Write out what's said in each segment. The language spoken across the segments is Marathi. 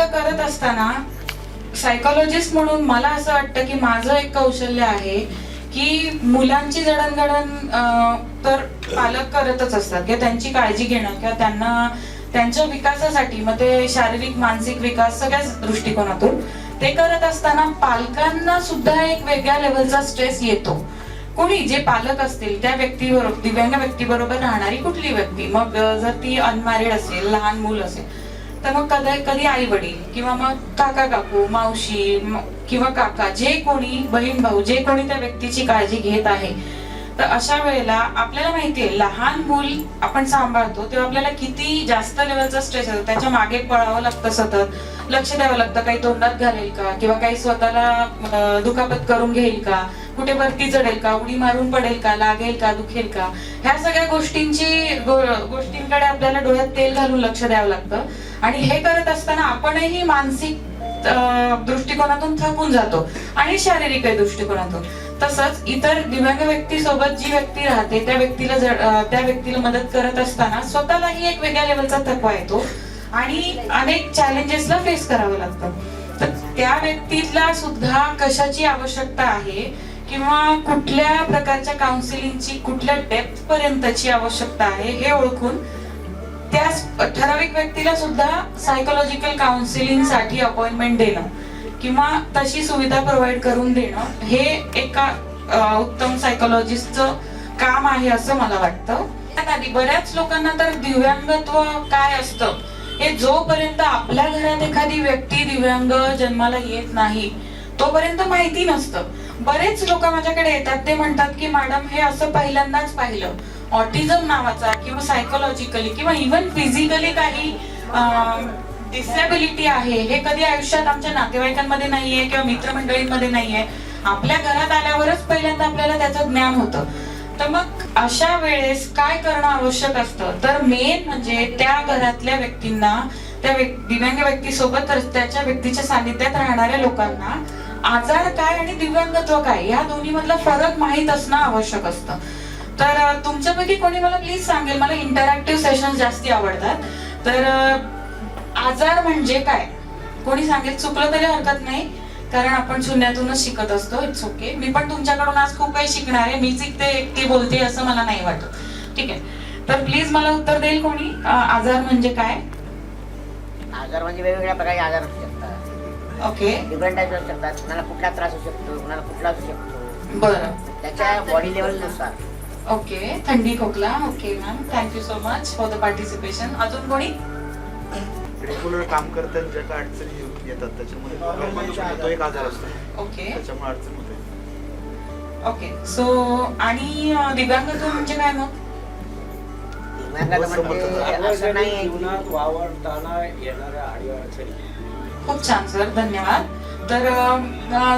सगळं करत असताना सायकोलॉजिस्ट म्हणून मला असं वाटतं की माझं एक कौशल्य आहे की मुलांची जडणघडण तर पालक करतच असतात. किंवा त्यांची काळजी घेणं किंवा त्यांना त्यांच्या विकासासाठी मग ते शारीरिक मानसिक विकास सगळ्याच दृष्टिकोनातून ते करत असताना पालकांना सुद्धा एक वेगळ्या लेवलचा स्ट्रेस येतो. कोणी? जे पालक असतील त्या व्यक्तीबरोबर दिव्यांग व्यक्तीबरोबर राहणारी कुठली व्यक्ती? मग जर ती अनमॅरिड असेल लहान मूल असेल तर मग कधी कधी आई वडील किंवा मग काका काकू मावशी किंवा काका जे कोणी बहीण भाऊ जे कोणी त्या व्यक्तीची काळजी घेत आहे तर अशा वेळेला आपल्याला माहितीये लहान मूल आपण सांभाळतो तेव्हा आपल्याला किती जास्त लेवलचा स्ट्रेस येतो. त्याच्यामागे पळावं लागतं सतत. लक्ष द्यावं लागतं काही तोंडात घालेल का? किंवा काही स्वतःला दुखापत करून घेईल का? कुठे वरती चढेल का? उडी मारून पडेल का? लागेल का? दुखेल का? ह्या सगळ्या गोष्टींची गोष्टींकडे आपल्याला डोळ्यात तेल घालून लक्ष द्यावं लागतं. आणि हे करत असताना आपणही मानसिक दृष्टिकोनातून थकून जातो. आणि शारीरिक दृष्टिकोनातून. तसंच इतर दिव्यांग व्यक्तीसोबत जी व्यक्ती राहते त्या व्यक्तीला जड- त्या व्यक्तीला मदत करत असताना स्वतःलाही एक वेगळ्या लेवलचा थकवा येतो आणि अनेक चॅलेंजेसला फेस करावं लागतं. तर त्या व्यक्तीला सुद्धा कशाची आवश्यकता आहे किंवा कुठल्या प्रकारच्या काउन्सिलिंगची कुठल्या डेप्थ पर्यंतची आवश्यकता आहे हे ओळखून त्या ठराविक व्यक्तीला सुद्धा सायकोलॉजिकल काउन्सिलिंगसाठी अपॉइंटमेंट देणं. किंवा तशी सुविधा प्रोव्हाइड करून देणं हे एका उत्तम सायकोलॉजिस्टचं काम आहे असं मला वाटतं. त्यात आधी बऱ्याच लोकांना तर दिव्यांगत्व काय असतं? हे जोपर्यंत आपल्या घरात एखादी व्यक्ती दिव्यांग जन्माला येत नाही तोपर्यंत माहिती नसतं. बरेच लोक माझ्याकडे येतात ते म्हणतात की मॅडम हे असं पहिल्यांदाच पाहिलं. ऑटिझम नावाचा किंवा सायकोलॉजिकली किंवा इव्हन फिजिकली काही डिसेबिलिटी आहे हे कधी आयुष्यात आमच्या नातेवाईकांमध्ये नाहीये किंवा मित्रमंडळींमध्ये नाहीये आपल्या घरात आल्यावरच पहिल्यांदा आपल्याला त्याचं ज्ञान होतं. तर मग अशा वेळेस काय करणं आवश्यक असतं? तर मेन म्हणजे त्या घरातल्या व्यक्तींना त्या दिव्यांग व्यक्तीसोबत त्याच्या व्यक्तीच्या सानिध्यात राहणाऱ्या लोकांना आजार काय आणि दिव्यांगत्व काय या दोन्ही मधला फरक माहीत असणं आवश्यक असतं. तर तुमच्यापैकी कोणी मला प्लीज सांगेल? मला इंटरॅक्टिव्ह सेशन जास्ती आवडतात. तर आजार म्हणजे काय? कोणी सांगेल? चुकलं तरी हरकत नाही कारण आपण शून्यातूनच शिकत असतो. इट्स ओके मी पण तुमच्याकडून आज खूप काही शिकणार आहे. मीच इथे एकटी बोलते असं मला नाही वाटत. ठीक आहे. तर प्लीज मला उत्तर देईल कोणी? आजार म्हणजे काय? आजार म्हणजे वेगवेगळ्या प्रकारचे आजार असू शकतात. ओके डिफरंट टाईप असू शकतात. कुणाला कुठला त्रास असू शकतो कुणाला कुठला असू शकतो. बरं. त्याच्या बॉडी लेवलनुसार ओके थंडी खोकला. Okay ma'am thank you so much for the participation अजून कोणी? रेग्युलर काम करताना ज्या काय अडचणी येतात त्याच्यामध्ये तो एक आजार असतो. ओके त्याच्यामुळे अडचण होते. ओके सो आणि दिव्यांगत्व म्हणजे काय मग? म्हणजे जीवनात वावरताना येणाऱ्या खूप छान सर. धन्यवाद. तर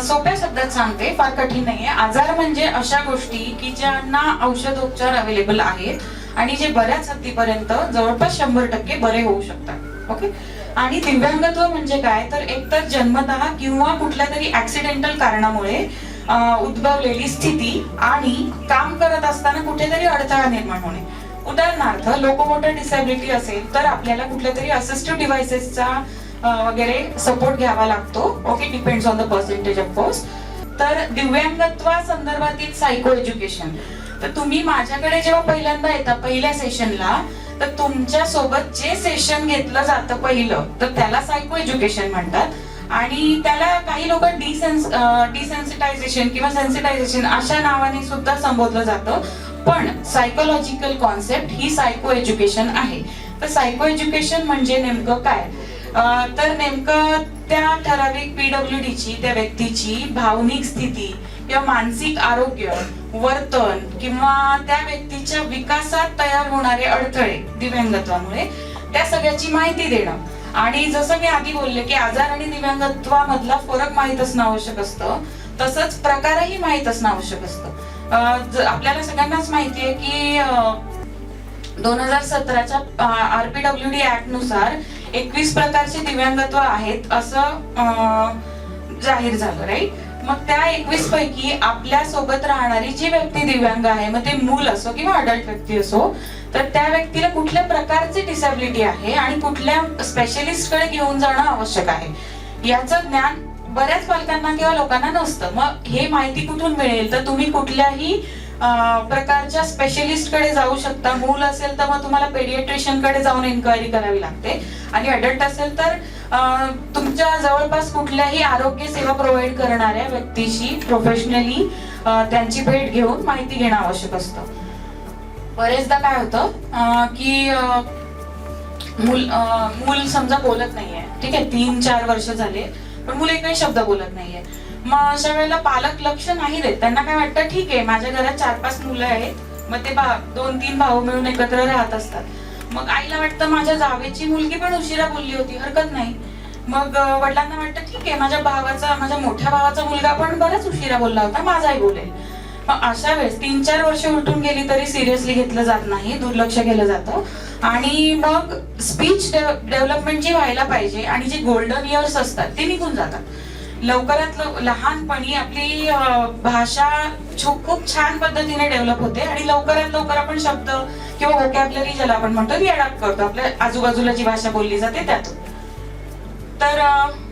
सोप्या शब्दात सांगते फार कठीण नाहीये. आजार म्हणजे अशा गोष्टी की ज्यांना औषधोपचार अवेलेबल आहेत आणि जे बऱ्याच हद्दीपर्यंत जवळपास शंभर टक्के बरे होऊ शकतात. ओके? आणि दिव्यांगत्व म्हणजे काय? तर एकतर जन्मतः किंवा कुठल्या तरी ऍक्सिडेंटल कारणामुळे उद्भवलेली स्थिती आणि काम करत असताना कुठेतरी अडथळा निर्माण होणे. उदाहरणार्थ लोकोमोटर डिसेबिलिटी असेल तर आपल्याला कुठल्या तरी असिस्टिव्ह डिव्हाइसेसचा वगैरे सपोर्ट घ्यावा लागतो. Okay depends on the percentage of course तर दिव्यांगत्वा संदर्भातील सायको एज्युकेशन तर तुम्ही माझ्याकडे जेव्हा पहिल्यांदा येता पहिल्या सेशनला तर तुमच्यासोबत जे सेशन घेतलं जातं पहिलं तर त्याला सायको एज्युकेशन म्हणतात. आणि त्याला काही लोक डिसेन्स डिसेन्सिटायझेशन किंवा सेन्सिटायझेशन अशा नावाने सुद्धा संबोधलं जातं. पण सायकोलॉजिकल कॉन्सेप्ट ही सायको एज्युकेशन आहे. तर सायको एज्युकेशन म्हणजे नेमकं काय? तर नेमकं त्या ठराविक पीडब्ल्यू ची त्या व्यक्तीची भावनिक स्थिती किंवा मानसिक आरोग्य वर्तन किंवा त्या व्यक्तीच्या विकासात तयार होणारे अडथळे दिव्यांगत्वामुळे त्या सगळ्याची माहिती देणं. आणि जसं मी आधी बोलले की आजार आणि दिव्यांगत्वामधला फरक माहीत असणं आवश्यक असतं तसंच प्रकारही माहीत असणं आवश्यक असतं. आपल्याला सगळ्यांनाच माहिती आहे की दोन हजार सतराच्या आरपीडब्ल्यू डी ऍक्टनुसार एकवीस प्रकारचे दिव्यांगत्व आहेत असं अं, जाहीर झालं राईट? मग त्या एकवीस पैकी आपल्यासोबत राहणारी जी व्यक्ती दिव्यांग आहे मग ते मूल असो किंवा अडल्ट व्यक्ती असो तर त्या व्यक्तीला कुठल्या प्रकारची डिसेबिलिटी आहे आणि कुठल्या स्पेशलिस्टकडे घेऊन जाणं आवश्यक आहे? याचं ज्ञान बऱ्याच पालकांना किंवा लोकांना नसतं. मग हे माहिती कुठून मिळेल? तर तुम्ही कुठल्याही प्रकारच्या स्पेशलिस्टकडे जाऊ शकता. मूल असेल तर मग तुम्हाला पेडिएट्रिशियनकडे जाऊन इन्क्वायरी करावी लागते. आणि अडल्ट असेल तर तुमच्या जवळपास कुठल्याही आरोग्य सेवा प्रोव्हाइड करणाऱ्या व्यक्तीशी प्रोफेशनली त्यांची भेट घेऊन माहिती घेणं आवश्यक असतं. बरेचदा काय होतं की मूल मूल समजा बोलत नाहीये. ठीक आहे तीन चार वर्ष झाले पण मूल एकही शब्द बोलत नाहीये. मग अशा वेळेला पालक लक्ष नाही देत. त्यांना काय वाटतं ठीक आहे माझ्या घरात चार पाच मुलं आहेत. मग ते भा- दोन तीन भाऊ मिळून एकत्र राहत असतात. मग आईला वाटतं माझ्या जावेची मुलगी पण उशिरा बोलली होती हरकत नाही. मग वडिलांना वाटतं ठीक आहे माझ्या भावाचा माझ्या मोठ्या भावाचा मुलगा पण बराच उशिरा बोलला होता माझाही बोलेल. मग अशा वेळेस तीन चार वर्ष उलटून गेली तरी सिरियसली घेतलं जात नाही दुर्लक्ष केलं जातं. आणि मग स्पीच डेव्हलपमेंट जी व्हायला पाहिजे आणि जे गोल्डन इयर्स असतात ते निघून जातात. लवकरात लव- लहानपणी आपली भाषा खूप छान पद्धतीने डेव्हलप होते आणि लवकरात लवकर आपण शब्द किंवा वोकॅबलरी ज्याला आपण म्हणतो ती अडॅप्ट करतो. आपल्या आजूबाजूला जी भाषा बोलली जाते त्यातून तर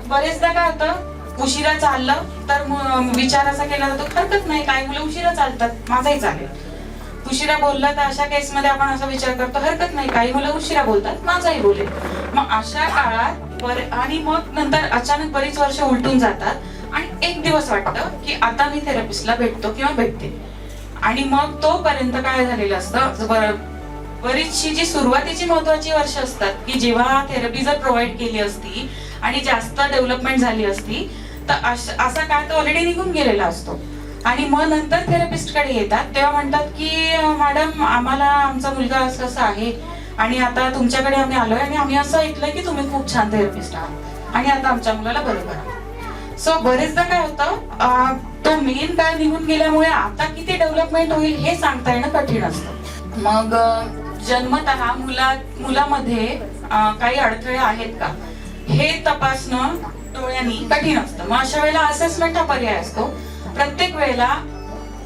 बरेचदा काय होतं उशिरा चाललं तर विचार असा केला जातो हरकत नाही काही मुलं उशिरा चालतात माझाही चालेल. उशिरा बोलला तर अशा केसमध्ये आपण असा विचार करतो हरकत नाही काही मुलं उशिरा बोलतात माझाही बोलेल. मग अशा काळात आणि मग नंतर अचानक बरीच वर्ष उलटून जातात. आणि एक दिवस वाटतं की आता मी थेरपिस्टला भेटतो किंवा भेटते. आणि मग तोपर्यंत काय झालेलं असतं बरीचशी जी सुरुवातीची महत्वाची वर्ष असतात की जेव्हा थेरपी जर प्रोव्हाइड केली असती आणि जास्त डेव्हलपमेंट झाली असती तर असा काय तो ऑलरेडी निघून गेलेला असतो. आणि मग नंतर थेरपिस्टकडे येतात तेव्हा म्हणतात की मॅडम आम्हाला आमचा मुलगा असं असं आहे. आणि आता तुमच्याकडे आम्ही आलोय आणि आम्ही असं ऐकलंय की तुम्ही खूप छान थेरपिस्ट आहात. आणि आता आमच्या मुलाला बरं करा. सो बरेचदा काय होतं तो मेन काळ निघून गेल्यामुळे आता किती डेव्हलपमेंट होईल हे सांगता येणं कठीण असतं. मग जन्मतः मुला मुलामध्ये काही अडथळे आहेत का? हे तपासणं डोळ्यांनी कठीण असतं. मग अशा वेळेला असेसमेंट हा पर्याय असतो. प्रत्येक वेळेला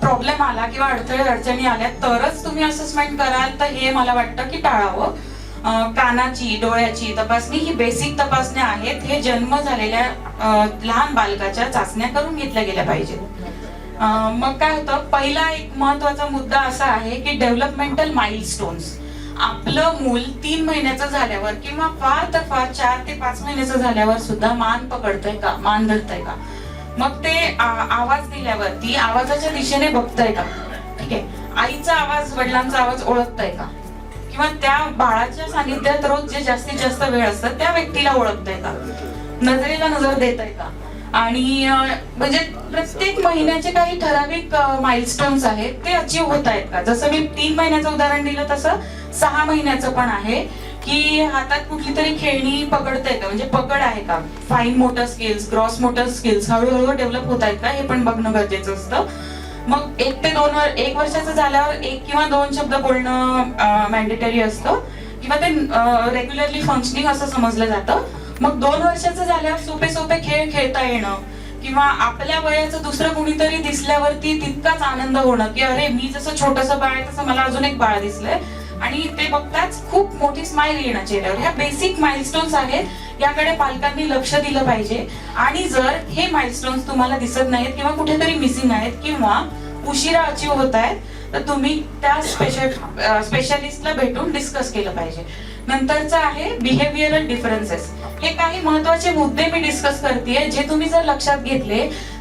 प्रॉब्लेम आला किंवा अडथळे अडचणी आल्या तरच तुम्ही असेसमेंट कराल. तर हे मला वाटतं की टाळावं. कानाची डोळ्याची तपासणी ही बेसिक तपासण्या आहेत. हे जन्म झालेल्या लहान बालकाच्या चाचण्या करून घेतल्या गेल्या पाहिजेत. मग काय होतं? पहिला एक महत्त्वाचा मुद्दा असा आहे की डेव्हलपमेंटल माइलस्टोन्स आपलं मूल तीन महिन्याचं झाल्यावर किंवा फार तर फार चार ते पाच महिन्याचं झाल्यावर सुद्धा मान पकडतंय का? मान धरतंय का? मग ते आवाज दिल्यावरती आवाजाच्या दिशेने बघताय का? ठीक आहे. आईचा आवाज वडिलांचा आवाज ओळखताय का? किंवा त्या बाळाच्या सानिध्यात रोज जे जास्तीत जास्त वेळ असतात त्या व्यक्तीला ओळखताय का? नजरेला नजर देताय का? आणि म्हणजे प्रत्येक महिन्याचे काही ठराविक माइलस्टोन्स आहेत ते अचीव होत आहेत का? जसं मी तीन महिन्याचं उदाहरण दिलं तसं सहा महिन्याचं पण आहे. की हातात कुठली तरी खेळणी पकडताय का? म्हणजे पकड आहे का? Fine motor skills gross motor skills हळूहळू डेव्हलप होत आहेत का? हे पण बघणं गरजेचं असतं. मग एक ते दोन वर एक वर्षाचं झाल्यावर एक किंवा दोन शब्द बोलणं मॅन्डेटरी असतं. किंवा ते रेग्युलरली फंक्शनिंग असं समजलं जातं. मग दोन वर्षाचं झाल्यावर सोपे सोपे खेळ खेळता येणं किंवा आपल्या वयाचं दुसरं कुणीतरी दिसल्यावरती तितकाच आनंद होणं की अरे मी जसं छोटस बाळ आहे तसं मला अजून एक बाळ दिसलंय. आणि ते बघताच खूप मोठी स्माइल येणं चेहऱ्यावर. ह्या बेसिक माइलस्टोन्स आहेत याकडे पालकांनी लक्ष दिलं पाहिजे. आणि जर हे माइलस्टोन्स तुम्हाला दिसत नाहीत किंवा कुठेतरी मिसिंग आहेत किंवा उशिरा अचीव होत आहेत तर तुम्ही त्या स्पेशल स्पेशलिस्टला भेटून डिस्कस केलं पाहिजे. नंतरचं आहे बिहेव्हिअरल डिफरन्सेस हे काही महत्त्वाचे मुद्दे मी डिस्कस करते जे तुम्ही जर लक्षात घेतले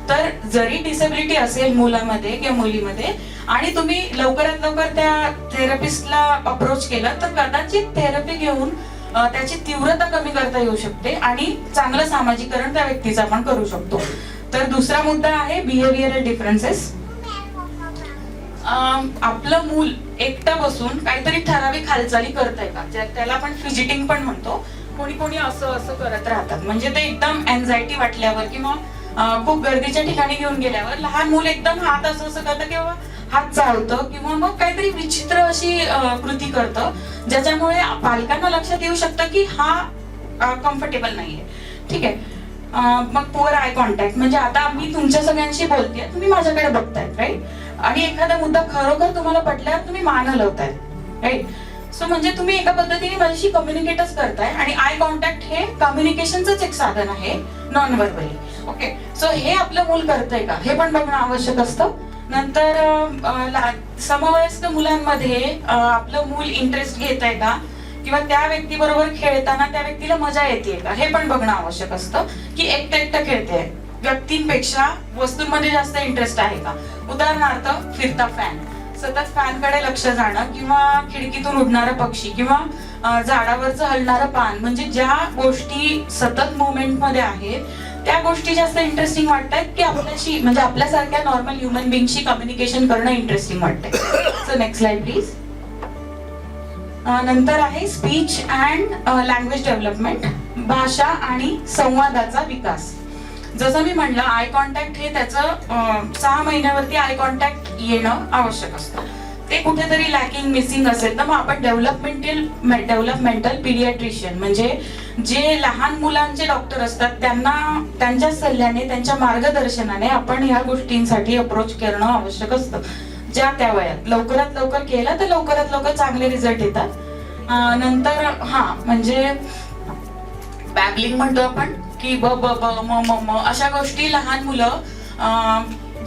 तर जरी डिसेबिलिटी असेल मुलामध्ये किंवा मुलीमध्ये आणि तुम्ही लवकरात लवकर त्या थेरपिस्टला अप्रोच केलं तर कदाचित थेरपी घेऊन त्याची तीव्रता कमी करता येऊ शकते आणि चांगलं सामाजिकरण त्या व्यक्तीचं आपण करू शकतो. तर दुसरा मुद्दा आहे बिहेवियरल डिफरन्सेस अं, आपलं मूल एकटं बसून काहीतरी ठराविक हालचाली करतंय का? त्याला आपण फिजिटिंग पण म्हणतो. कोणी कोणी असं असं करत राहतात. म्हणजे ते एकदम अँझायटी वाटल्यावर किंवा खूप गर्दीच्या ठिकाणी घेऊन गेल्यावर लहान मूल एकदम हात असं असं करतं किंवा हात चालतं किंवा मग काहीतरी विचित्र अशी कृती करतं ज्याच्यामुळे पालकांना लक्षात येऊ शकतं की हा कम्फर्टेबल नाहीये. ठीक आहे? मग पुअर आय कॉन्टॅक्ट म्हणजे आता मी तुमच्या सगळ्यांशी बोलतेय तुम्ही माझ्याकडे बघतायत राईट आणि एखादा मुद्दा खरोखर तुम्हाला पटल्यावर तुम्ही मान हलवताय राईट सो म्हणजे तुम्ही एका पद्धतीने माझ्याशी कम्युनिकेटच करताय आणि आय कॉन्टॅक्ट हे कम्युनिकेशनच एक साधन आहे नॉन व्हर्बली ओके सो हे आपलं मूल करतंय का? हे पण बघणं आवश्यक असतं. नंतर समवयस्क मुलांमध्ये आपलं मूल इंटरेस्ट घेत आहे का? किंवा त्या व्यक्तीबरोबर खेळताना त्या व्यक्तीला मजा येते का? हे पण बघणं आवश्यक असतं की एकटं एकटं खेळते व्यक्तींपेक्षा वस्तूंमध्ये जास्त इंटरेस्ट आहे का? उदाहरणार्थ फिरता फॅन सतत फॅनकडे लक्ष जाणं किंवा खिडकीतून उडणारा पक्षी किंवा झाडावरचं हलणारं पान. म्हणजे ज्या गोष्टी सतत मुवमेंटमध्ये आहेत त्या गोष्टी जास्त इंटरेस्टिंग वाटतात की आपल्याशी म्हणजे आपल्यासारख्या नॉर्मल ह्युमन बिंगशी कम्युनिकेशन करणं इंटरेस्टिंग वाटतंय. सो नेक्स्ट स्लाइड प्लीज नंतर आहे स्पीच अँड लँग्वेज डेव्हलपमेंट भाषा आणि संवादाचा विकास. जसं मी म्हणलं आय कॉन्टॅक्ट हे त्याचं सहा महिन्यावरती आय कॉन्टॅक्ट येणं आवश्यक असतं. ते कुठेतरी लॅकिंग मिसिंग असेल. तर मग आपण डेव्हलपमेंटल डेव्हलपमेंटल पिडियाट्रिशियन म्हणजे जे लहान मुलांचे डॉक्टर असतात त्यांना त्यांच्या सल्ल्याने त्यांच्या मार्गदर्शनाने आपण ह्या गोष्टींसाठी अप्रोच करणं आवश्यक असतं. ज्या त्या वयात. लवकरात लवकर केलं तर लवकरात लवकर चांगले रिझल्ट येतात. नंतर हा म्हणजे बॅबलिंग म्हणतो आपण की ब ब ब म म अशा गोष्टी लहान मुलं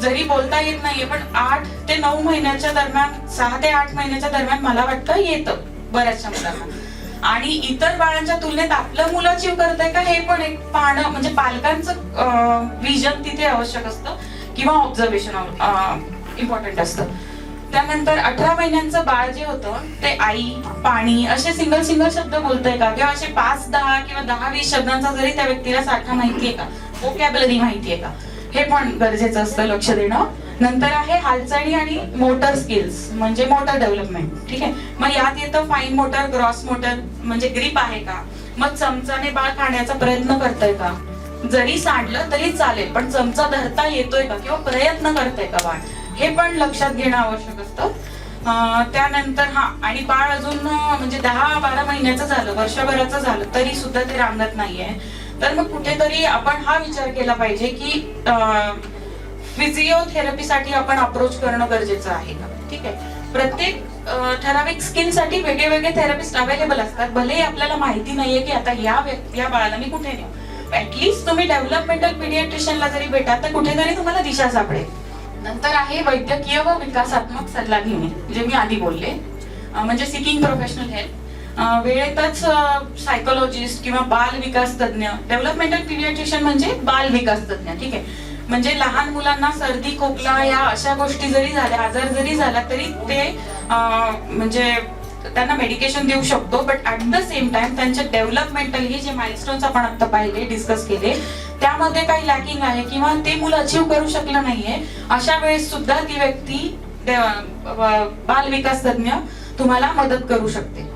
जरी बोलता येत नाहीये पण आठ ते नऊ महिन्याच्या दरम्यान सहा ते आठ महिन्याच्या दरम्यान मला वाटतं येतं बऱ्याचशा मुलांना. आणि इतर बाळांच्या तुलनेत आपलं मुलं अचीव करत आहे का हे पण एक पाहणं म्हणजे पालकांचं विजन तिथे आवश्यक असतं किंवा ऑब्झर्वेशन इम्पॉर्टंट असतं. त्यानंतर अठरा महिन्यांचं बाळ जे होतं ते आई पाणी असे सिंगल सिंगल शब्द बोलतंय का? किंवा असे पाच दहा किंवा दहा वीस शब्दांचा जरी त्या व्यक्तीला साठा माहितीये का? वोकॅबलरी माहितीये का? हे पण गरजेचं असतं लक्ष देणं. नंतर आहे हालचाली आणि मोटर स्किल्स म्हणजे मोटर डेव्हलपमेंट ठीक आहे? मग यात येतं फाईन मोटर ग्रॉस मोटर म्हणजे ग्रीप आहे का? मग चमचाने बाळ खाण्याचा प्रयत्न करताय का? जरी सांडलं तरी चालेल पण चमचा धरता येतोय का? किंवा प्रयत्न करताय का बाळ? हे पण लक्षात घेणं आवश्यक असतं. त्यानंतर हा आणि बाळ अजून म्हणजे दहा बारा महिन्याचं झालं वर्षभराचं झालं तरी सुद्धा ते रांगत नाहीये. तर मग कुठेतरी आपण हा विचार केला पाहिजे की फिजिओथेरपीसाठी आपण अप्रोच करणं गरजेचं आहे का? ठीक आहे. प्रत्येक ठराविक स्किनसाठी वेगळे वेगळे थेरपिस्ट अवेलेबल असतात. भलेही आपल्याला माहिती नाहीये की आता या व्यक्ती या बाळाला मी कुठे नेऊ? ऍटलीस्ट तुम्ही डेव्हलपमेंटल पिडियाट्रिशियनला जरी भेटा तर कुठेतरी तुम्हाला दिशा सापडेल. नंतर आहे वैद्यकीय व विकासात्मक सल्ला घेणे जे मी आधी बोलले. म्हणजे सिकिंग प्रोफेशनल हेल्थ वेळेतच सायकोलॉजिस्ट किंवा बाल विकास तज्ञ. डेव्हलपमेंटल पिडियाट्रिशियन म्हणजे बाल विकास तज्ञ ठीक आहे? म्हणजे लहान मुलांना सर्दी खोकला या अशा गोष्टी जरी झाल्या आजार जरी झाला तरी ते म्हणजे त्यांना मेडिकेशन देऊ शकतो. But at the same time त्यांचे डेव्हलपमेंटल हे जे माइलस्टोन्स आपण आता पाहिले डिस्कस केले त्यामध्ये काही लॅकिंग आहे किंवा ते मुलं अचीव करू शकलं नाहीये अशा वेळेस सुद्धा ती व्यक्ती बाल विकास तज्ञ तुम्हाला मदत करू शकते.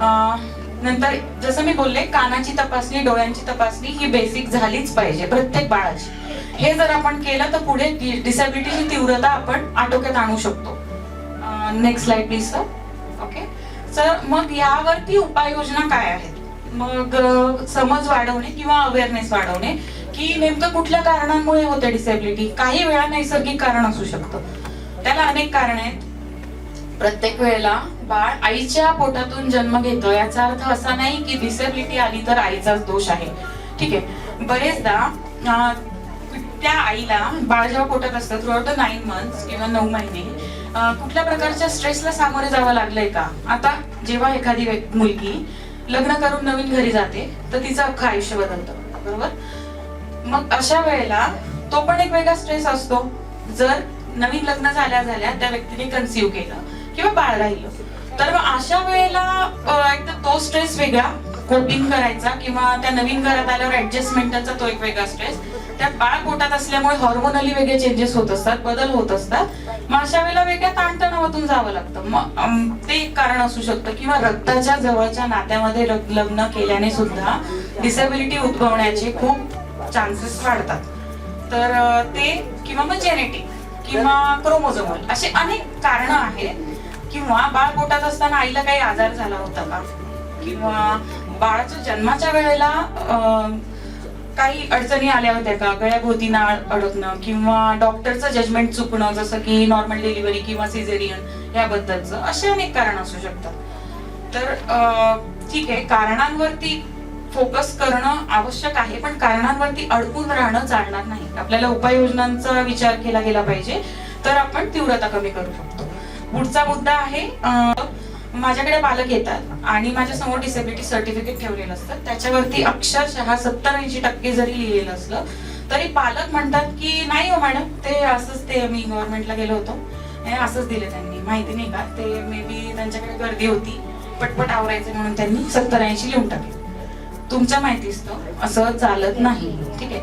नंतर जसं मी बोलले कानाची तपासणी डोळ्यांची तपासणी ही बेसिक झालीच पाहिजे प्रत्येक बाळाची. हे जर आपण केलं तर पुढे डिसेबिलिटीची तीव्रता आपण आटोक्यात आणू शकतो. Next slide please sir okay sir मग यावरती उपाययोजना काय आहेत? मग समज वाढवणे किंवा अवेअरनेस वाढवणे की नेमकं कुठल्या कारणांमुळे होते डिसेबिलिटी काही वेळा नैसर्गिक कारण असू शकतं. त्याला अनेक कारण आहेत. प्रत्येक वेळेला बाळ आईच्या पोटातून जन्म घेतो याचा अर्थ असा नाही की डिसेबिलिटी आली तर आईचाच दोष आहे. ठीक आहे. बरेचदा त्या आईला बाळ जेव्हा पोटात असतं थ्रू द नाईन मंथ्स किंवा नऊ महिने कुठल्या प्रकारच्या स्ट्रेसला सामोरे जावं लागलंय का? आता जेव्हा एखादी मुलगी लग्न करून नवीन घरी जाते तर तिचं अख्खं आयुष्य बदलतं. बरोबर? मग अशा वेळेला तो पण एक वेगळा स्ट्रेस असतो. जर नवीन लग्न झाल्या झाल्या त्या व्यक्तीने कन्सिव्ह केलं. किंवा बाळ राहिलं तर मग अशा वेळेला एक तर तो स्ट्रेस वेगळा कोटिंग करायचा किंवा त्या नवीन घरात आल्यावर ऍडजस्टमेंटचा तो एक वेगळा स्ट्रेस त्यात बाळ पोटात असल्यामुळे हॉर्मोनली वेगळे चेंजेस होत असतात बदल होत असतात. मग अशा वेळेला वेगळ्या ताणतणावातून जावं लागतं. मग ते एक कारण असू शकतं. किंवा रक्ताच्या जवळच्या नात्यामध्ये लग्न केल्याने सुद्धा डिसेबिलिटी उद्भवण्याचे खूप चान्सेस वाढतात. तर ते किंवा मग जेनेटिक किंवा क्रोमोझोमल असे अनेक कारण आहेत. किंवा बाळ पोटात असताना आईला काही आजार झाला होता का? किंवा बाळाच्या जन्माच्या वेळेला काही अडचणी आल्या होत्या का? गळ्याभोवती नाळ अडकणं किंवा डॉक्टरचं जजमेंट चुकणं जसं की नॉर्मल डिलिव्हरी किंवा सिझेरियन याबद्दलचं असे अनेक कारण असू शकतात. तर ठीक आहे कारणांवरती फोकस करणं आवश्यक आहे पण कारणांवरती अडकून राहणं चालणार नाही. आपल्याला उपाययोजनांचा विचार केला गेला पाहिजे तर आपण तीव्रता कमी करू शकतो. पुढचा मुद्दा आहे माझ्याकडे पालक येतात आणि माझ्यासमोर डिसेबिलिटी सर्टिफिकेट ठेवलेलं असतं. त्याच्यावरती अक्षरशः सत्तर ऐंशी टक्के जरी लिहिलेलं असलं तरी पालक म्हणतात की नाही हो मॅडम ते असंच ते मी गव्हर्नमेंटला गेलो होतो. असंच दिले त्यांनी. माहिती नाही का? ते मे बी त्यांच्याकडे गर्दी होती. पटपट आवरायचं म्हणून त्यांनी सत्तर ऐंशी लिहून टाकले. तुमच्या माहितीच असं चालत नाही. ठीक आहे.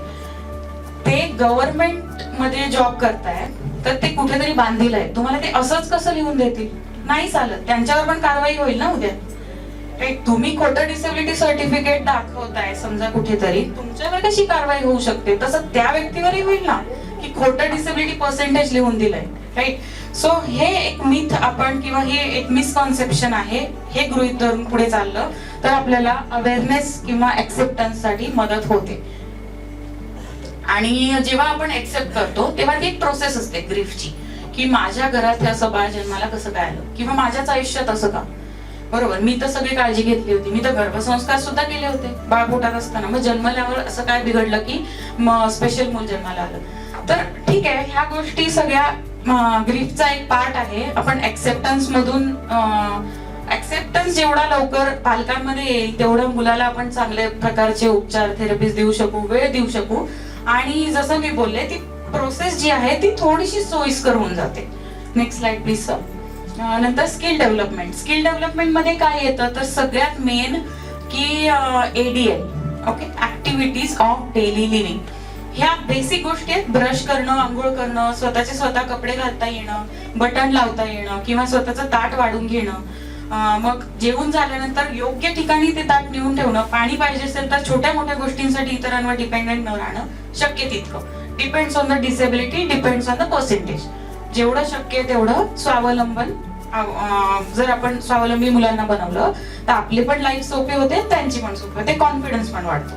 ते गव्हर्नमेंटमध्ये जॉब करतायत. तर ते कुठेतरी बांधील आहे तुम्हाला ते असंच कसं लिहून देतील? नाही चालत. त्यांच्यावर पण कारवाई होईल ना उद्या? तुम्ही खोटं डिसेबिलिटी सर्टिफिकेट दाखवताय समजा कुठेतरी. तुमच्यावर कशी कारवाई होऊ शकते? तसं त्या व्यक्तीवरही होईल ना की खोटं डिसेबिलिटी पर्सेंटेज लिहून दिलंय. राईट सो हे एक मिथ आपण किंवा हे एक मिसकॉन्सेप्शन आहे. हे गृहित धरून पुढे चाललं तर आपल्याला अवेअरनेस किंवा ऍक्सेप्टन्ससाठी मदत होते. आणि जेव्हा आपण एक्सेप्ट करतो तेव्हा ती एक प्रोसेस असते ग्रीफची की माझ्या घरातल्या असं बाळ जन्माला कसं काय आलं? किंवा माझ्याच आयुष्यात असं का? बरोबर? मी तर सगळी काळजी घेतली होती. मी तर गर्भसंस्कार सुद्धा केले होते बाळ पोटात असताना. मग जन्मल्यावर असं काय बिघडलं की मग स्पेशल मूल जन्माला आलं? तर ठीक आहे ह्या गोष्टी सगळ्या ग्रीफचा एक पार्ट आहे. आपण ऍक्सेप्टन्स मधून ऍक्सेप्टन्स जेवढा लवकर पालकांमध्ये येईल तेवढं मुलाला आपण चांगल्या प्रकारचे उपचार थेरपीज देऊ शकू वेळ देऊ शकू. आणि जसं मी बोलले ती प्रोसेस जी आहे ती थोडीशी सोयीस्कर होऊन जाते. नेक्स्ट स्लाइड प्लीज सर नंतर स्किल डेव्हलपमेंट स्किल डेव्हलपमेंटमध्ये काय येतं? तर सगळ्यात मेन की ADL okay activities of daily living ह्या बेसिक गोष्टी आहेत. ब्रश करणं आंघोळ करणं स्वतःचे स्वतः कपडे घालता येणं बटन लावता येणं किंवा स्वतःचं ताट वाढून घेणं. मग जेवून झाल्यानंतर योग्य ठिकाणी ते ताट नेऊन ठेवणं पाणी पाहिजे असेल तर छोट्या मोठ्या गोष्टींसाठी इतरांवर डिपेंडेंट न राहणं शक्य तितकं. Depends on the disability depends on the percentage जेवढं शक्य तेवढं स्वावलंबन जर आपण स्वावलंबी मुलांना बनवलं तर आपली पण लाईफ सोपे होते त्यांची पण सोपी होते कॉन्फिडन्स पण वाढतो.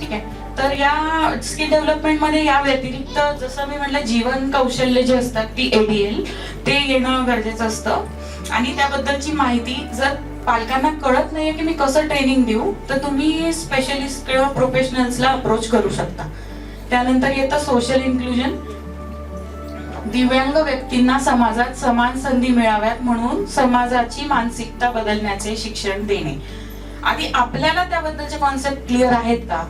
ठीक आहे? तर या स्किल डेव्हलपमेंटमध्ये या व्यतिरिक्त जसं मी म्हटलं जीवन कौशल्य जे असतात ती एडीएल ते येणं गरजेचं असतं. आणि त्याबद्दलची माहिती जर पालकांना कळत नाहीये की मी कसं ट्रेनिंग देऊ तर तुम्ही स्पेशलिस्ट किंवा प्रोफेशनल्सला अप्रोच करू शकता. त्यानंतर येतं सोशल इन्क्लुजन दिव्यांग व्यक्तींना समाजात समान संधी मिळाव्यात म्हणून समाजाची मानसिकता बदलण्याचे शिक्षण देणे. आधी आपल्याला त्याबद्दलचे कॉन्सेप्ट क्लिअर आहेत का?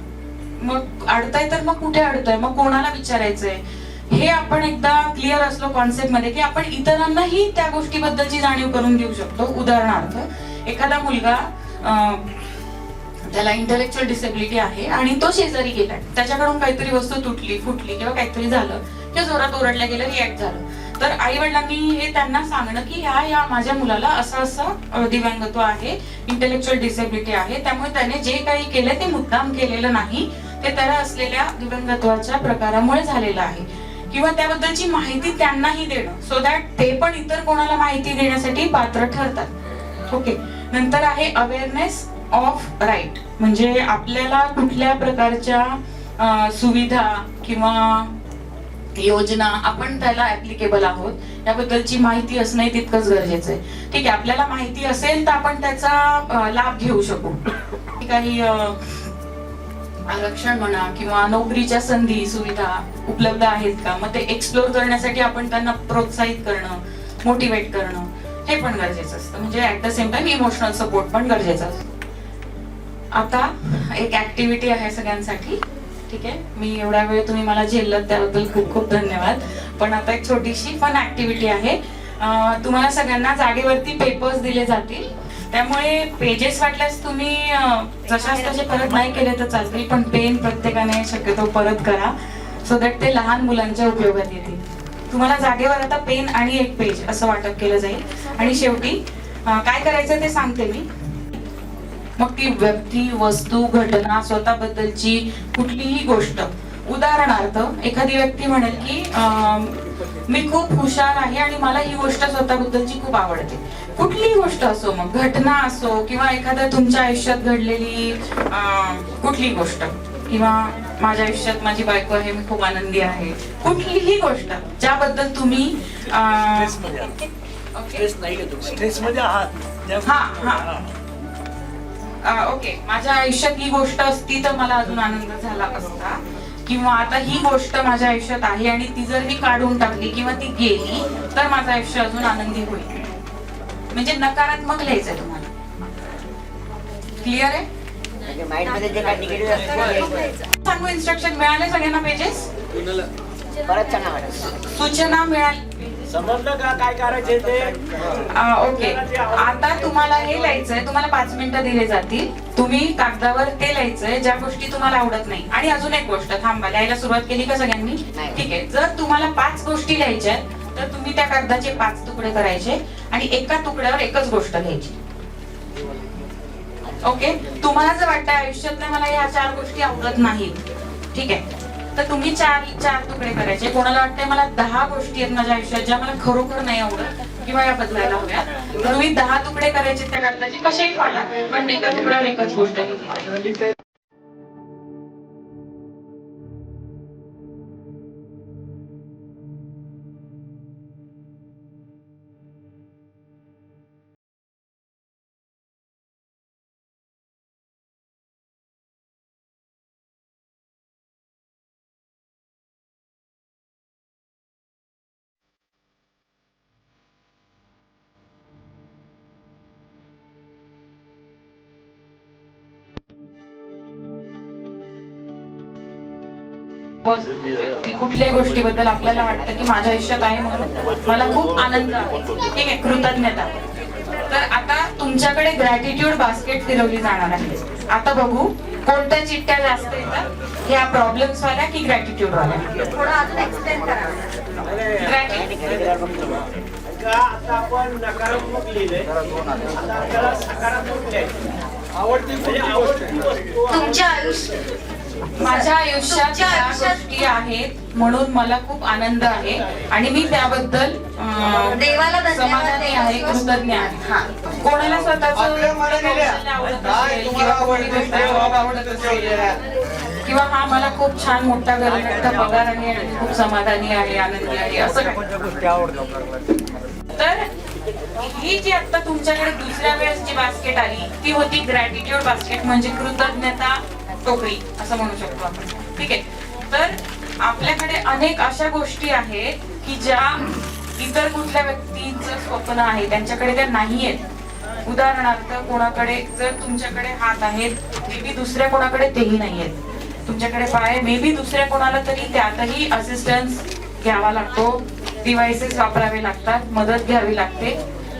मग अडताय तर मग कुठे अडतंय? मग कोणाला विचारायचंय? हे आपण एकदा क्लिअर असलो कॉन्सेप्टमध्ये की आपण इतरांनाही त्या गोष्टीबद्दलची जाणीव करून देऊ शकतो. उदाहरणार्थ एखादा मुलगा त्याला इंटलेक्च्युअल डिसेबिलिटी आहे आणि तो शेजारी गेलाय. त्याच्याकडून काहीतरी वस्तू तुटली फुटली किंवा काहीतरी झालं किंवा जोरात ओरडल्या गेलं रिॲक्ट झालं. तर आई वडिलांनी हे त्यांना सांगणं की ह्या या माझ्या मुलाला असं असं दिव्यांगत्व आहे इंटेलेक्च्युअल डिसेबिलिटी आहे. त्यामुळे त्याने जे काही केलंय ते मुद्दाम केलेलं नाही. ते तर असलेल्या दिव्यांगत्वाच्या प्रकारामुळे झालेलं आहे. किंवा त्याबद्दलची माहिती त्यांनाही देणं. सो दॅट ते पण इतर कोणाला माहिती देण्यासाठी पात्र ठरतात. ओके नंतर आहे अवेअरनेस ऑफ राईट म्हणजे आपल्याला कुठल्या प्रकारच्या सुविधा किंवा योजना आपण त्याला ऍप्लिकेबल आहोत याबद्दलची माहिती असणं तितकंच गरजेचं आहे. ठीक आहे आपल्याला माहिती असेल तर आपण त्याचा लाभ घेऊ शकू. काही आरक्षण म्हणा किंवा नोकरीच्या संधी सुविधा उपलब्ध आहेत का? मग ते एक्सप्लोर करण्यासाठी आपण त्यांना प्रोत्साहित करणं मोटिवेट करणं हे पण गरजेचं असतं. म्हणजे at the same time emotional support पण गरजेचा असतो. आता एक ऍक्टिव्हिटी आहे सगळ्यांसाठी. ठीक आहे? मी एवढा वेळ तुम्ही मला झेलत त्याबद्दल खूप खूप धन्यवाद. पण आता एक छोटीशी फन ऍक्टिव्हिटी आहे. तुम्हाला सगळ्यांना जागेवरती पेपर्स दिले जातील. त्यामुळे पेजेस वाटल्यास तुम्ही जशाच तसे परत नाही केले तर चालतील पण पेन प्रत्येकाने शक्यतो परत करा सो दॅट ते लहान मुलांच्या उपयोगात येतील. तुम्हाला जागेवर आता पेन आणि एक पेज असं वाटप केलं जाईल. आणि शेवटी काय करायचं ते सांगते मी. मग ती व्यक्ती वस्तू घटना स्वतःबद्दलची कुठलीही गोष्ट. उदाहरणार्थ एखादी व्यक्ती म्हणेल की अं, मी खूप हुशार आहे आणि मला ही गोष्ट स्वतःबद्दलची खूप आवडते. कुठलीही गोष्ट असो मग घटना असो किंवा एखाद्या तुमच्या आयुष्यात घडलेली अं, कुठली गोष्ट किंवा माझ्या आयुष्यात माझी बायको आहे मी खूप आनंदी आहे कुठलीही गोष्ट ज्याबद्दल तुम्ही हा, हा. ओके माझ्या आयुष्यात ही गोष्ट असती तर मला अजून आनंद झाला असता. किंवा आता ही गोष्ट माझ्या आयुष्यात आहे आणि ती जर मी काढून टाकली किंवा ती गेली तर माझं आयुष्य अजून आनंदी होईल. म्हणजे नकारात्मक लिहायचंय तुम्हाला. क्लिअर आहे? म्हणजे. सांगू इन्स्ट्रक्शन मिळाले सगळ्यांना पेजेस सूचना मिळाली. समजलं का काय करायचे ते? आ, ओके आता तुम्हाला हे लिहायचंय तुम्हाला पाच मिनिटं दिले जातील. तुम्ही कागदावर ते लिहायचंय ज्या गोष्टी तुम्हाला आवडत नाही. आणि अजून एक गोष्ट थांबा लिहायला सुरुवात केली का सगळ्यांनी. ठीक आहे. जर तुम्हाला पाच गोष्टी लिहायच्या आहेत, तर तुम्ही त्या कागदाचे पाच तुकडे करायचे आणि एका तुकड्यावर एकच गोष्ट लिहायची. ओके तुम्हाला जर वाटतं आयुष्यातल्या मला या चार गोष्टी आवडत नाहीत ठीक आहे? तर तुम्ही चार चार तुकडे करायचे. कोणाला वाटतंय मला दहा गोष्टी आहेत माझ्या आयुष्यात ज्या मला खरोखर नाही आवडत किंवा या बदलायला हव्या तर तुम्ही दहा तुकडे करायचे त्या कागदाचे कसेही पाडा पण एका तुकड्यावर एकच गोष्ट कुठल्याही गोष्टीबद्दल आपल्याला वाटतं की माझ्या आयुष्यात आहे म्हणून मला खूप आनंद आहे. ठीक आहे कृतज्ञता. तर आता तुमच्याकडे ग्रॅटिट्यूड बास्केट फिरवली जाणार आहे. आता बघू कोणत्या चिठ्ठ्या जास्त येतात. ह्या प्रॉब्लेम्स वाल्या की ग्रॅटिट्यूड वाल्या? थोडं अजून एक्सप्लेन करा. आता आपण नकारात्मक लिहिले? सकारात्मक आवडती म्हणजे आवडती वस्तू तुमच्या आयुष्य माझ्या आयुष्यात आयुष्यात- गोष्टी आहेत म्हणून मला खूप आनंद आहे. आणि मी त्याबद्दल अं, देवाला धन्यवाद समाधानी आहे देवाला कृतज्ञ आहे. कोणाला स्वतःच आपल्या मनाने लिहा. आवडत काय असेल तुम्हाला किंवा कोणी आवडतं गोष्ट ते खूप आवडत तेवढं लिहा. असेल किंवा हा मला खूप छान मोठा गरजेचा पगार आहे आणि खूप समाधानी आहे आनंदी आहे असं तर ही जी आता तुमच्याकडे दुसऱ्या वेळेस जी बास्केट आली ती होती ग्रॅटिट्यूड बास्केट म्हणजे कृतज्ञता टोकरी असं म्हणू शकतो आपण. ठीक आहे. तर आपल्याकडे अनेक अशा गोष्टी आहेत की ज्या इतर कुठल्या व्यक्तीचं स्वप्न आहे त्यांच्याकडे त्या नाही आहेत उदाहरणार्थ कोणाकडे जर तुमच्याकडे हात आहेत मे बी दुसऱ्या कोणाकडे तेही नाही आहेत तुमच्याकडे पाय मे बी दुसऱ्या कोणाला तरी त्यातही असिस्टन्स घ्यावा लागतो. डिव्हायसेस वापरावे लागतात मदत घ्यावी लागते.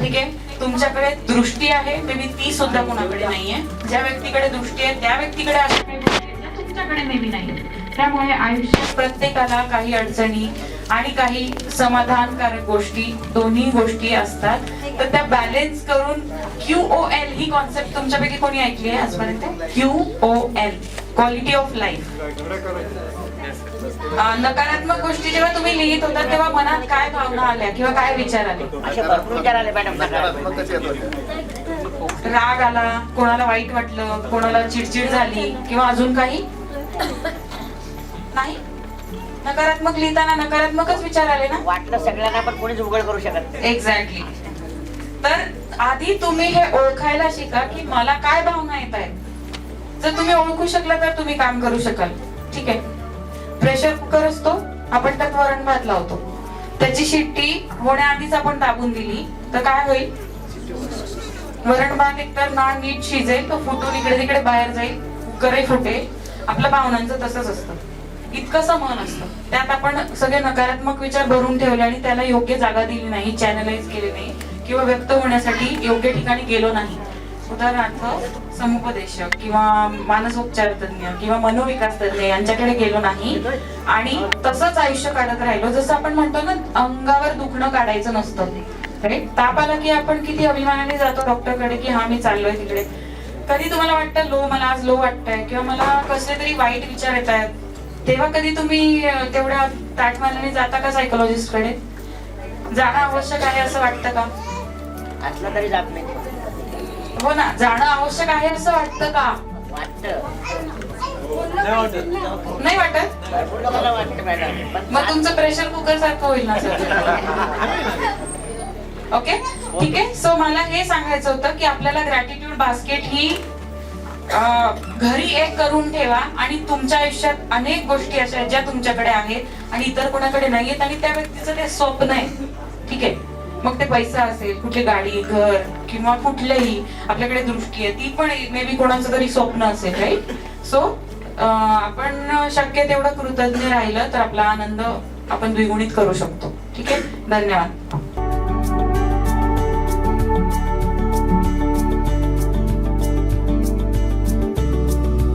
ठीक आहे? तुमच्याकडे दृष्टी आहे. मे बी ती सुद्धा कोणाकडे नाहीये. ज्या व्यक्तीकडे दृष्टी आहे त्या व्यक्तीकडे अशा काही तुमच्याकडे मे बी नाही त्यामुळे आयुष्यात प्रत्येकाला काही अडचणी आणि काही समाधानकारक गोष्टी दोन्ही गोष्टी असतात. तर त्या बॅलेन्स करून क्यू ओ एल ही कॉन्सेप्ट तुमच्यापैकी कोणी ऐकली आहे आजपर्यंत? Q O L quality of life नकारात्मक गोष्टी जेव्हा तुम्ही लिहित होता तेव्हा मनात काय भावना आल्या किंवा काय विचार आले? असे भरपूर विचार आले मॅडम राग आला कोणाला वाईट वाटलं कोणाला चिडचिड झाली किंवा अजून काही? नाही? नकारात्मक लिहिताना नकारात्मकच विचार आले ना? वाटलं सगळ्यांना पण कोणीच उघड करू शकत नाही. एक्झॅक्टली तर आधी तुम्ही हे ओळखायला शिका की मला काय भावना येत आहेत जर तुम्ही ओळखू शकला तर तुम्ही काम करू शकाल. ठीक आहे? प्रेशर कुकर असतो आपण त्यात वरण भात लावतो. त्याची शिट्टी होण्याआधीच आपण दाबून दिली तर काय होईल? वरण भात एकतर ना नीट शिजेल तो फुटून इकडे तिकडे बाहेर जाईल कुकरही फुटेल. आपल्या भावनांचं तसंच असतं. इतकंसं मन असतं. त्यात आपण सगळे नकारात्मक विचार भरून ठेवले आणि त्याला योग्य जागा दिली नाही चॅनलाइज केली नाही किंवा व्यक्त होण्यासाठी योग्य ठिकाणी गेलो नाही. उदाहरणार्थ समुपदेशक किंवा मानसोपचार तज्ञ किंवा मनोविकास तज्ञ यांच्याकडे गेलो नाही आणि तसंच आयुष्य काढत राहिलो. जसं आपण म्हणतो ना अंगावर दुखणं काढायचं नसतं. ताप आला की आपण किती अभिमानाने जातो डॉक्टरकडे की हा मी चाललोय तिकडे. कधी तुम्हाला वाटतं लो मला आज लो वाटतंय. किंवा मला कसले तरी वाईट विचार येत आहेत तेव्हा कधी तुम्ही तेवढ्या ताटमानाने जाता का सायकोलॉजिस्टकडे? जाणं आवश्यक आहे असं वाटतं का? असलं तरी जात नाही. हो ना जाणं आवश्यक आहे असं वाटतं का? वाटतं. नाही वाटत? मग तुमचं प्रेशर कुकर सारखं होईल ना सर ओके ठीक आहे. सो मला हे सांगायचं होतं की आपल्याला ग्रॅटिट्यूड बास्केट ही घरी एक करून ठेवा आणि तुमच्या आयुष्यात अनेक गोष्टी अशा आहेत ज्या तुमच्याकडे आहेत आणि इतर कोणाकडे नाहीयेत आणि त्या व्यक्तीचं ते स्वप्न आहे. ठीक आहे? मग ते पैसा असेल कुठली गाडी घर किंवा कुठलंही आपल्याकडे दृष्टी आहे ती पण मे बी कोणाचं तरी स्वप्न असेल राईट सो आपण शक्य तेवढं कृतज्ञ राहिलं तर आपला आनंद आपण द्विगुणित करू शकतो. ठीक आहे? धन्यवाद.